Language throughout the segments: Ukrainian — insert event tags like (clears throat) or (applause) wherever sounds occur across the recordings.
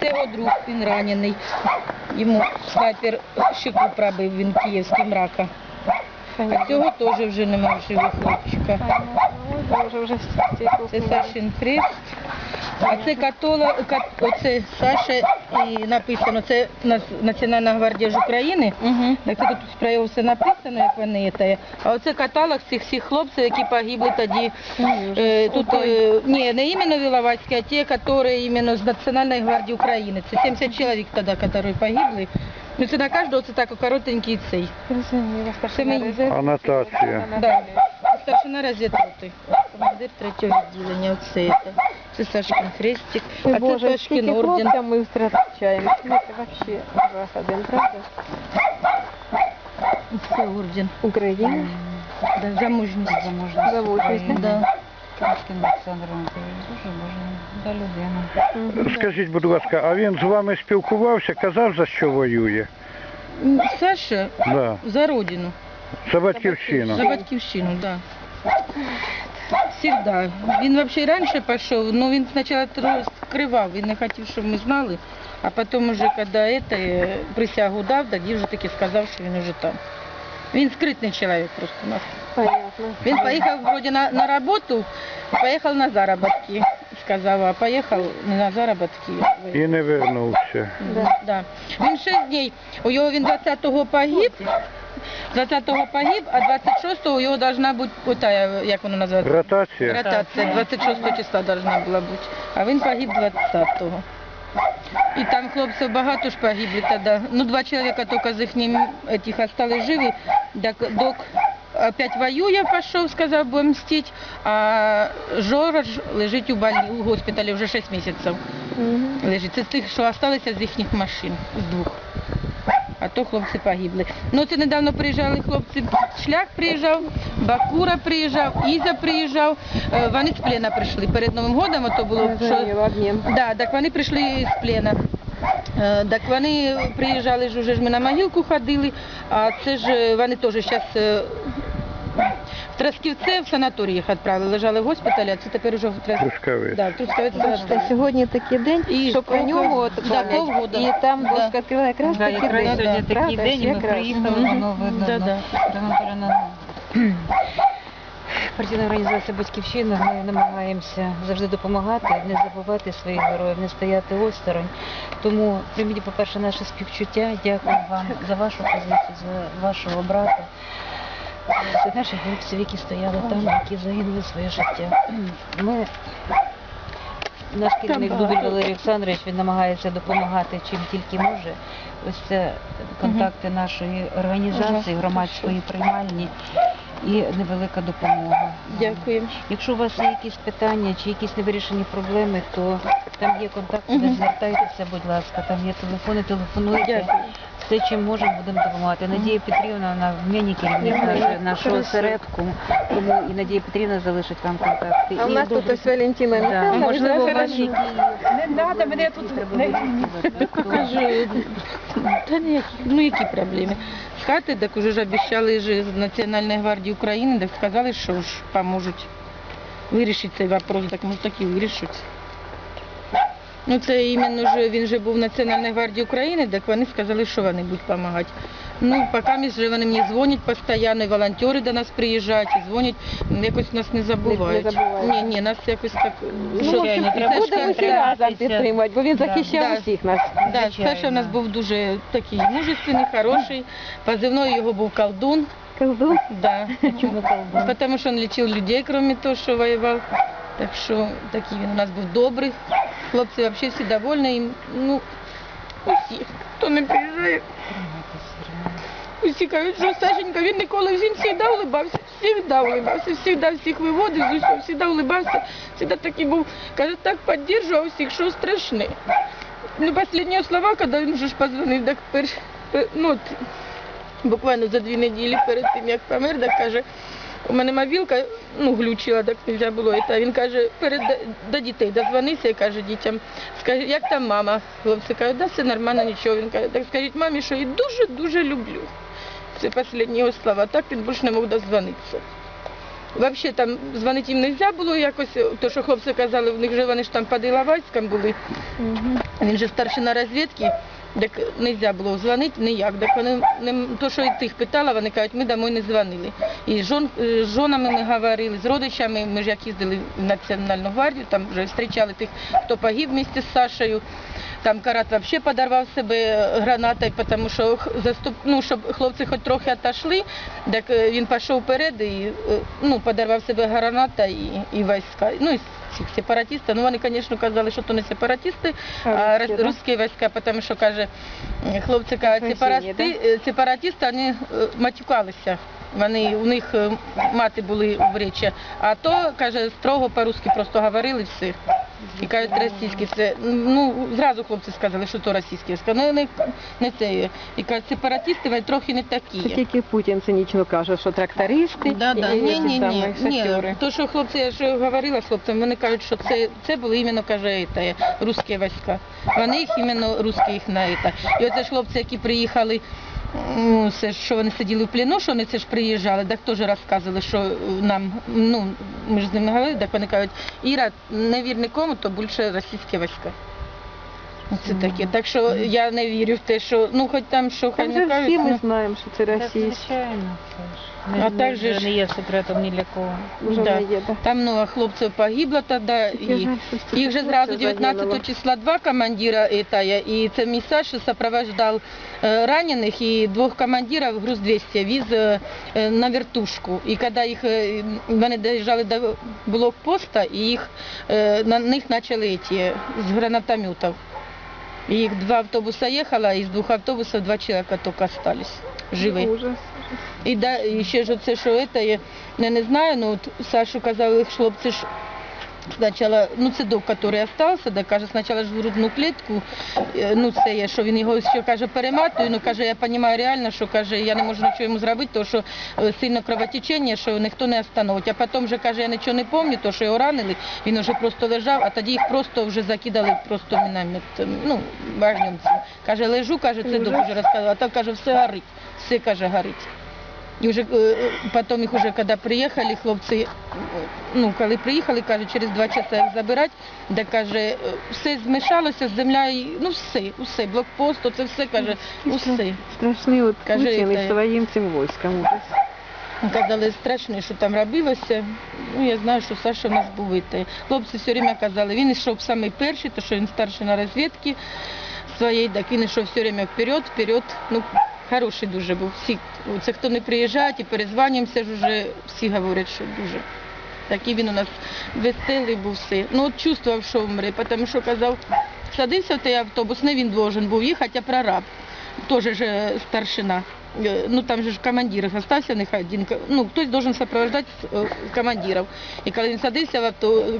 Це його друг, він ранений. Йому снайпер щеку пробив, він київським рака. А цього теж вже немає живих хлопчика. Це Сашин хрест. А це катола, кат, оце Саша і написано, це Національна гвардія ж України. Угу. Так це тут про його все написано, як вони це. А оце каталог цих всіх хлопців, які погибли тоді. Е, тут е, ні, не іменно Віловацькі, а ті, які іменно з Національної гвардії України. Це 70 чоловік тоді, які погибли. Ну це на кожного це так коротенький цей. Анотація. Да. Старшина розвідроти. Командир третього відділення. Оце це. Це Сашкин хрестик. А це Боже, Сашкин скільки орден. хлопцям ми втрачаємо. Це взагалі жах один, правда? Це орден. Україна. Да, замужність. Замучуйся. Да. Кашкін Олександр Анатолійович, дуже божа людина. Скажіть, будь ласка, а він з вами спілкувався, казав, за що воює? Саша Да. за родину. За батьківщину. За батьківщину, да. Всегда. Він взагалі раніше пішов, але він спочатку скривав, він не хотів, щоб ми знали, а потім уже, коли це, присягу дав, тоді вже таки сказав, що він вже там. Він скритний чоловік просто у нас. Понятно. Він поїхав вроді на, на роботу, поїхав на заробітки, сказав, а поїхав не на заробітки. І не вернувся. Да. Да. Він 6 днів, у його він 20-го погиб, 20-го погиб, а 26-го у його должна бути, ота, як воно називається? Ротація? Ротація 26 числа должна була бути, а він погиб 20-го. І там хлопців багато ж погибли тоді. Ну, два чоловіка тільки з їхнім этих остались живі. Так, док опять воює, пішов, сказав, будемо мстити, а Жора лежить у, больні... у госпіталі вже 6 місяців. Лежить. Це з тих, що залишилися з їхніх машин, з двох. А то хлопці погибли. Ну це недавно приїжджали хлопці, шлях приїжджав, Бакура приїжджав, Іза приїжджав. Е, Вони з плена прийшли перед Новим годом, то було що. Да, так вони прийшли з плена. Е, Так вони приїжджали ж уже ж ми на могилку ходили, а це ж е, вони теж зараз в Трасківце в санаторій їх відправили, лежали в госпіталі, а це тепер вже в Трускавець. Да, в Трускавець Бачите, сьогодні такий день, І що про нього от Да, пам'ять. полгода. І там Да. дошка відкрила якраз Да, такий якраз день. сьогодні такий Правда, день, і ми якраз. приїхали, Мгм. воно видно. Да, да. (clears throat) Партійна організація Батьківщина, ми намагаємося завжди допомагати, не забувати своїх героїв, не стояти осторонь. Тому прийміть, по-перше, наше співчуття. Дякую вам за вашу позицію, за вашого брата, за наших хлопців, які стояли там, які загинули своє життя. Ми наш керівник Дубіль. Валерій Олександрович він намагається допомагати чим тільки може. Ось це контакти нашої організації, громадської приймальні і невелика допомога. Дякуємо. Якщо у вас є якісь питання чи якісь невирішені проблеми, то там є контакти, ви звертайтеся, будь ласка, там є телефони, телефонуйте. Дякую. Все, чим можемо, будемо допомагати. Надія Петрівна, вона вміння керівник нашого, нашого тому і Надія Петрівна залишить вам контакти. А в І нас тут ось Валентина Да. Михайловна. Можливо, ваші Не треба, мене тут (laughs) та ніякі, ну які проблеми. Хати, так уже ж обіцяли ж з Національної гвардії України, так сказали, що ж поможуть вирішити цей вопрос, так може так і вирішать. Ну це іменно ж він же був в Національній гвардії України, так вони сказали, що вони будуть допомагати. Ну, поки ми ж вони мені дзвонять постійно, і волонтери до нас приїжджають і дзвонять, якось нас не забувають. Не забувають. Ні, ні, нас якось так. Ну, що- в общем, будемо всі разом підтримувати, бо він захищав Да. усіх нас. Да, Звичайно. Саша у нас був дуже такий мужественний, хороший. Позивною його був колдун. Колдун. Да. Чому колдун? Потому що він лічив людей, крім того, що воював. Так що такий він у нас був добрий. Хлопці взагалі всі довольні. І, Ну, усі, хто не приїжджає, усі кажуть, що Сашенька, він ніколи він завжди улибався, завжди улибався, завжди всіх виводив з усього, завжди улибався, завжди такий був, каже, так підтримував всіх, що страшне. Ну, останні слова, коли він вже ж позвонив, так пер- ну, от, буквально за дві неділі перед тим, як помер, так каже, у мене мобілка, ну, глючила, так не можна було. І та він каже, перед до дітей дозвонися і каже дітям, скажи, як там мама? Хлопці кажуть, да, все нормально, нічого. Він каже, так скажіть мамі, що її дуже-дуже люблю. Це останні його слова. Так він більше не мог дозвонитися. Взагалі там дзвонити їм не можна було якось, то що хлопці казали, в них же вони ж там під Іловайськом були. Він же старшина розвідки, так не можна було дзвонити ніяк. Так вони не, то, що і тих питала, вони кажуть, ми домой не дзвонили. І з жон, з жонами ми говорили, з родичами, ми ж як їздили в Національну гвардію, там вже зустрічали тих, хто погиб місті з Сашею. Там Карат взагалі подорвав себе гранатою, тому що заступ, ну, щоб хлопці хоч трохи отошли, так е, він пішов вперед і е, ну, подорвав себе граната і, і війська. Ну, і цих сепаратистів. Ну, вони, звісно, казали, що то не сепаратисти, А русські, да? війська, тому що, каже, хлопці кажуть, сепарати, е, сепаратисти, вони е, матюкалися. Вони, у них е, мати були в речі, а то, каже, строго по-русски просто говорили все. І кажуть, російські це. Ну, зразу хлопці сказали, що то російські. Я сказала, ну, не, не це. І кажуть, сепаратисти вони трохи не Це такі. тільки Путін цинічно каже, що трактористи Да, да. і Ні, ні, ні, ні. То, що хлопці, я ж говорила хлопцям, вони кажуть, що це, це були іменно, каже, це, русські війська. Вони їх іменно русські їх на це. І оце ж хлопці, які приїхали, ну, це ж, що вони сиділи в плену, що вони це ж приїжджали, так теж розказували, що е, нам, ну, ми ж з ними говорили, так вони кажуть, Іра, не вір нікому, то більше російські війська. Це таке. Так що я не вірю в те, що, ну, хоч там, що хай не кажуть. всі ми ну, знаємо, що це російські. Звичайно, це ж. А Не, так же не, є секретом ні для кого. Вже Да. не є, да. Там много хлопців погибло тоді, і жаль, їх же хлопців зразу 19 числа два командира этая, і це мій Саша сопровождав е, ранених і двох командирів груз 200 віз е, е, на вертушку. І коли їх, вони доїжджали до блокпоста, і їх, на них почали ті, з гранатометів. Їх два автобуса ехало, из двух двох автобусів два человека только остались живы. Ужас. І, да, і ще ж оце, що це, я не, не знаю, ну от Сашу казали хлопці ж спочатку, ну це док, який остався, да, каже, спочатку ж в грудну клітку, е, ну це є, що він його ще каже, перематує, ну каже, я розумію реально, що каже, я не можу нічого йому зробити, тому що е, сильно кровотечення, що ніхто не остановить. А потім вже каже, я нічого не пам'ятаю, то що його ранили, він вже просто лежав, а тоді їх просто вже закидали просто міномет, ну, вогнем. Каже, лежу, каже, це док вже розказував, а там каже, все горить, все каже, горить. І вже потім їх уже, коли приїхали, хлопці, е, ну, коли приїхали, каже, через два часа їх забирати, де каже, е, все змішалося з землею, ну все, усе, блокпост, це все, каже, усе. Страшний от Путін це- своїм цим військом. Казали, страшно, що там робилося. Ну, я знаю, що Саша в нас був ітає. Хлопці все время казали, він йшов самий перший, то що він старший на розвідці своєї, так він йшов все время вперед, вперед. Ну, хороший дуже був. Всі, це хто не приїжджає, і перезванюємося ж уже, всі говорять, що дуже. Такий він у нас веселий був все. Ну, от чувствував, що вмре, тому що казав, садився в той автобус, не він должен був їхати, а прораб. Теж старшина. Е, Ну там же ж командир залишився, в них один. ко- Ну, хтось должен сопровождати е, командирів. І коли він садився в авто, е,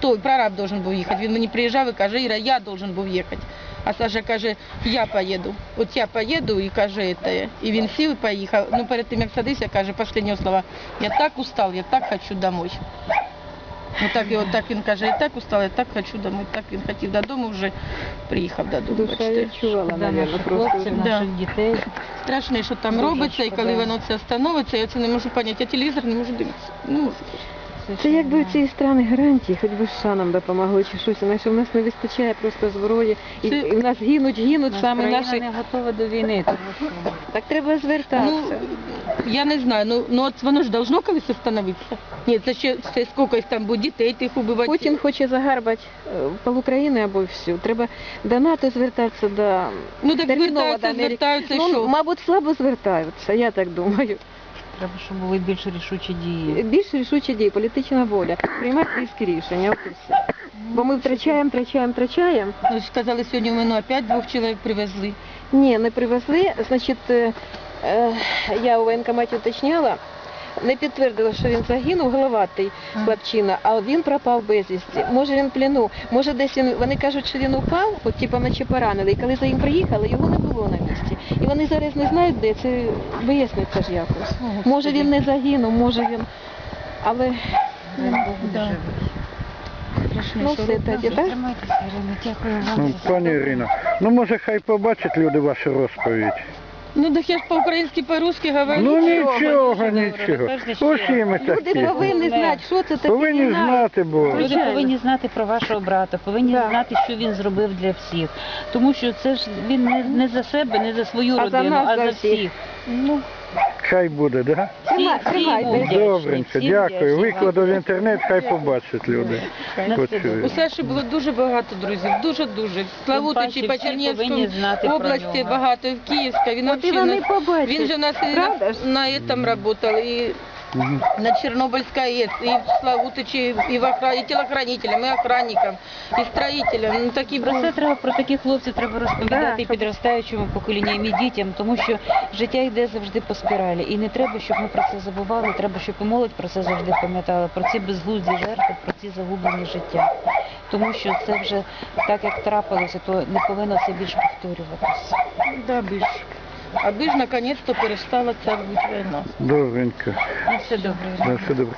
той прораб должен був їхати. Він мені приїжджав і каже, Іра, я должен був їхати. А Саша каже, я поїду. От я поїду і каже, це. І він сів і поїхав. Ну, перед тим, як садився, каже, останні слова, я так устал, я так хочу домой. Отак, і отак він каже, я так устал, я так хочу домой. Так він хотів додому, вже Приїхав додому. Душа бачите. відчувала, Да, мабуть, наших просто. хлопців, Да. наших дітей. Страшне, що там Дуже робиться, і коли воно це становиться, я це не можу поняти. Я телевізор не можу дивитися. Не можу. Це якби ці страни гарантії, хоч би США нам допомогли чи щось, інакше в нас не вистачає просто зброї. І, Це- і в нас гинуть, гинуть саме країна наші. не готова до війни, тому що Так треба Ну, звертатися. я не знаю, ну, ну от воно ж должно колись остановитися. Ні, це ще це скільки їх там буде дітей тих убивати. Путін хоче загарбати е, пол України або всю. Треба до НАТО звертатися, до Ну так терміново до звертаються, Америки. звертаються, і Ну, що? мабуть, слабо звертаються, я так думаю. Треба, щоб були більш рішучі дії. Більш рішучі дії, політична воля, приймати різкі рішення. От і все. Бо ми втрачаємо, втрачаємо, втрачаємо. Ну, сказали, сьогодні в мене опять двох чоловік привезли. Ні, не привезли. Значить, е, е, я у воєнкоматі уточняла, не підтвердила, що він загинув, головатий хлопчина, а він пропав безвісті. Може він в плену, може десь він, вони кажуть, що він упав, от типу наче поранений. І коли за ним приїхали, його не було на місці. І вони зараз не знають, де це виясниться ж якось. Може він не загинув, може він. Але Бог Да. Ну все тоді, так? Ірина. Дякую вам. Ну, пані Ірино, ну може хай побачить люди вашу розповідь. Ну так я ж по-українськи, по-русски говорю. Ну нічого. нічого. Усі ми Люди такі. повинні знати, що це таке Повинні війна. знати, бо Люди Звичайно. повинні знати про вашого брата, повинні знати, що він зробив для всіх. Тому що це ж він не, не за себе, не за свою А за родину, нас, а за за всіх. всіх. Ну, хай буде, да? всі, тримайте. Добренько, дякую. Викладу в інтернет, хай побачать люди. На Почують. У Саші було дуже багато друзів, дуже-дуже. Славутичі, по про області багато, в Київська. Він От і вони побачать. Він же у нас і Правда на, ж? на этом работал, и. На Чернобыльской АЭС, и в Славутиче, и, в охране, и телохранителем, и охранником, и строителем. Ну, такі Про це треба про таких хлопців треба розповідати Да. підростаючому поколінням і дітям, тому що життя йде завжди по спіралі. І не треба, щоб ми про це забували. Треба, щоб і молодь про це завжди пам'ятала, про ці безглузді жертви, про ці загублені життя. Тому що це вже так як трапилося, то не повинно це більше повторюватися. Да, більш. Аби ж наконець-то перестала ця бути війна. Добренько. На все добре. На все добре.